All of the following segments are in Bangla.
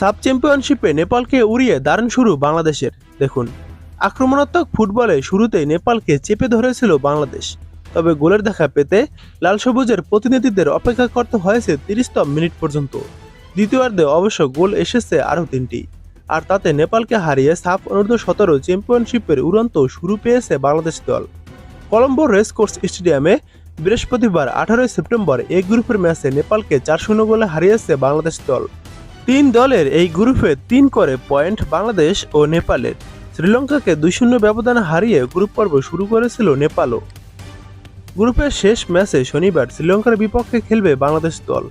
সাব চ্যাম্পিয়নশিপে নেপালকে উড়িয়ে দারুণ শুরু বাংলাদেশের। দেখুন, আক্রমণাত্মক ফুটবলে শুরুতেই নেপালকে চেপে ধরেছিল বাংলাদেশ। তবে গোলের দেখা পেতে লাল সবুজের প্রতিনিধিদের অপেক্ষা করতে হয়েছে তিরিশতম মিনিট পর্যন্ত। দ্বিতীয়ার্ধে অবশ্য গোল এসেছে আরও তিনটি। আর তাতে নেপালকে হারিয়ে সাফ অনূর্ধ্ব সতেরো চ্যাম্পিয়নশিপের উড়ন্ত শুরু পেয়েছে বাংলাদেশ দল। কলম্বোর রেসকোর্স স্টেডিয়ামে বৃহস্পতিবার আঠারোই সেপ্টেম্বর এই গ্রুপের ম্যাচে নেপালকে চার শূন্য গোলে হারিয়েছে বাংলাদেশ দল। তিন দলের এই গ্রুপে তিন করে পয়েন্ট বাংলাদেশ ও নেপালের। শ্রীলঙ্কাকে দুই শূন্য ব্যবধানে হারিয়ে গ্রুপ পর্ব শুরু করেছিল নেপালও। গ্রুপের শেষ ম্যাচে শনিবার শ্রীলঙ্কার বিপক্ষে খেলবে বাংলাদেশ দল।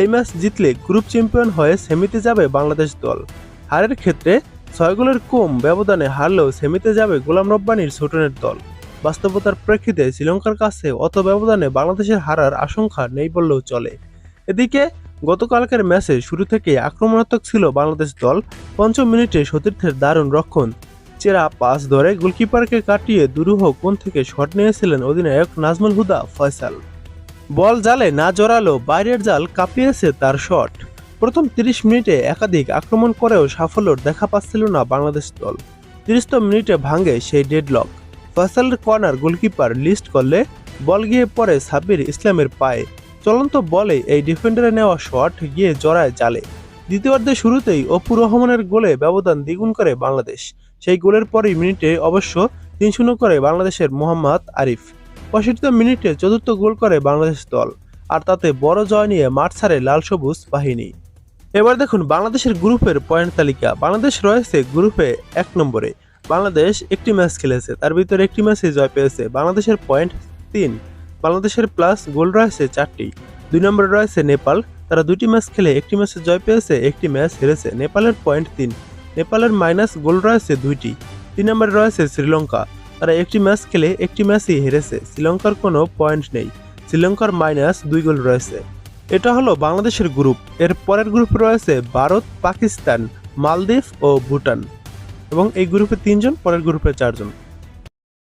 এই ম্যাচ জিতলে গ্রুপ চ্যাম্পিয়ন হয়ে সেমিতে যাবে বাংলাদেশ দল। হারের ক্ষেত্রে ছয় গোলের কম ব্যবধানে হারলেও সেমিতে যাবে গোলাম রব্বানির ছোটনের দল। বাস্তবতার প্রেক্ষিতে শ্রীলঙ্কার কাছে অত ব্যবধানে বাংলাদেশের হারার আশঙ্কা নেই বললেও চলে। এদিকে গতকালকের ম্যাচে শুরু থেকে আক্রমণাত্মক ছিল বাংলাদেশ দল। পঞ্চম মিনিটে সতীর্থের দারুণ রক্ষণ। চেরা পাস ধরে গোলকিপারকে কাটিয়ে দুরূহ কোণ থেকে শট নিয়েছিলেন অধিনায়ক নাজমুল হুদা ফয়সাল। বল জালে না জড়ালো বাইরের জাল কাঁপিয়েছে তার শট। প্রথম তিরিশ মিনিটে একাধিক আক্রমণ করেও সাফল্যর দেখা পাচ্ছিল না বাংলাদেশ দল। তিরিশতম মিনিটে ভাঙে সেই ডেডলক। ফয়সালের কর্নার গোলকিপার লিস্ট করলে বল গিয়ে পড়ে সাব্বির ইসলামের পায়ে। চলন্ত বলে এই ডিফেন্ডারে নেওয়া শট গিয়ে জড়ায় জালে। দ্বিতীয়ার্ধে শুরুতেই অপু রহমানের গোলে ব্যবধান দ্বিগুণ করে বাংলাদেশ। সেই গোলের পরই মিনিটে অবশ্য তিন শূন্য করে বাংলাদেশের মোহাম্মদ আরিফ। পঁয়ষট্টি মিনিটে চতুর্থ গোল করে বাংলাদেশ দল। আর তাতে বড় জয় নিয়ে মাঠ ছাড়ে লাল সবুজ বাহিনী। এবার দেখুন বাংলাদেশের গ্রুপের পয়েন্ট তালিকা। বাংলাদেশ রয়েছে গ্রুপে এক নম্বরে। বাংলাদেশ একটি ম্যাচ খেলেছে। তার ভিতরে একটি ম্যাচে জয় পেয়েছে। বাংলাদেশের পয়েন্ট তিন। বাংলাদেশের প্লাস গোল রয়েছে চারটি। দুই নম্বরে রয়েছে নেপাল। তারা দুটি ম্যাচ খেলে একটি ম্যাচে জয় পেয়েছে, একটি ম্যাচ হেরেছে। নেপালের পয়েন্ট তিন। নেপালের মাইনাস গোল রয়েছে দুইটি। তিন নম্বরে রয়েছে শ্রীলঙ্কা। তারা একটি ম্যাচ খেলে একটি ম্যাচই হেরেছে। শ্রীলঙ্কার কোনো পয়েন্ট নেই। শ্রীলঙ্কার মাইনাস দুই গোল রয়েছে। এটা হলো বাংলাদেশের গ্রুপ এর পরের গ্রুপে রয়েছে ভারত, পাকিস্তান, মালদ্বীপ ও ভুটান। এবং এই গ্রুপে তিনজন, পরের গ্রুপে চারজন।